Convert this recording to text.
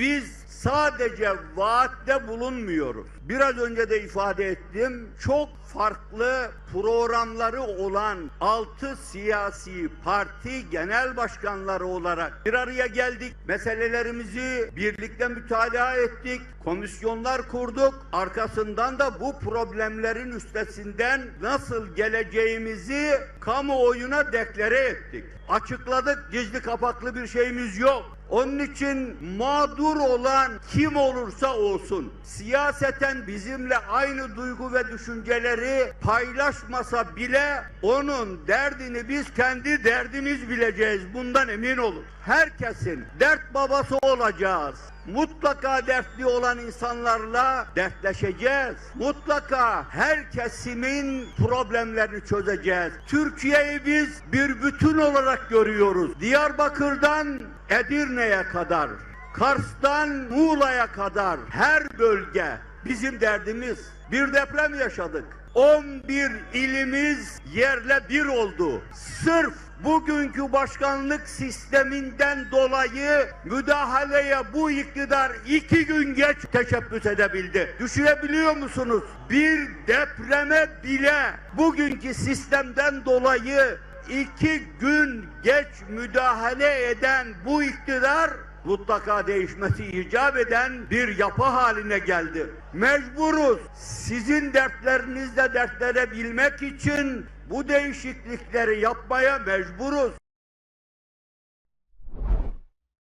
Biz sadece vaatte bulunmuyoruz. Biraz önce de ifade ettim. Çok farklı programları olan 6 siyasi parti genel başkanları olarak bir araya geldik. Meselelerimizi birlikte mütalaa ettik. Komisyonlar kurduk. Arkasından da bu problemlerin üstesinden nasıl geleceğimizi kamuoyuna deklare ettik. Açıkladık. Gizli kapaklı bir şeyimiz yok. Onun için mağdur olan kim olursa olsun siyaseten bizimle aynı duygu ve düşünceleri paylaşmasa bile onun derdini biz kendi derdimiz bileceğiz. Bundan emin olun. Herkesin dert babası olacağız. Mutlaka dertli olan insanlarla dertleşeceğiz. Mutlaka her kesimin problemlerini çözeceğiz. Türkiye'yi biz bir bütün olarak görüyoruz. Diyarbakır'dan Edirne'ye kadar, Kars'tan Muğla'ya kadar her bölge bizim derdimiz. Bir deprem yaşadık. 11 ilimiz yerle bir oldu. Sırf bugünkü başkanlık sisteminden dolayı müdahaleye bu iktidar iki gün geç teşebbüs edebildi. Düşünebiliyor musunuz? Bir depreme bile bugünkü sistemden dolayı iki gün geç müdahale eden bu iktidar mutlaka değişmesi icap eden bir yapı haline geldi. Mecburuz sizin dertlerinizle dertlenebilmek için bu değişiklikleri yapmaya mecburuz.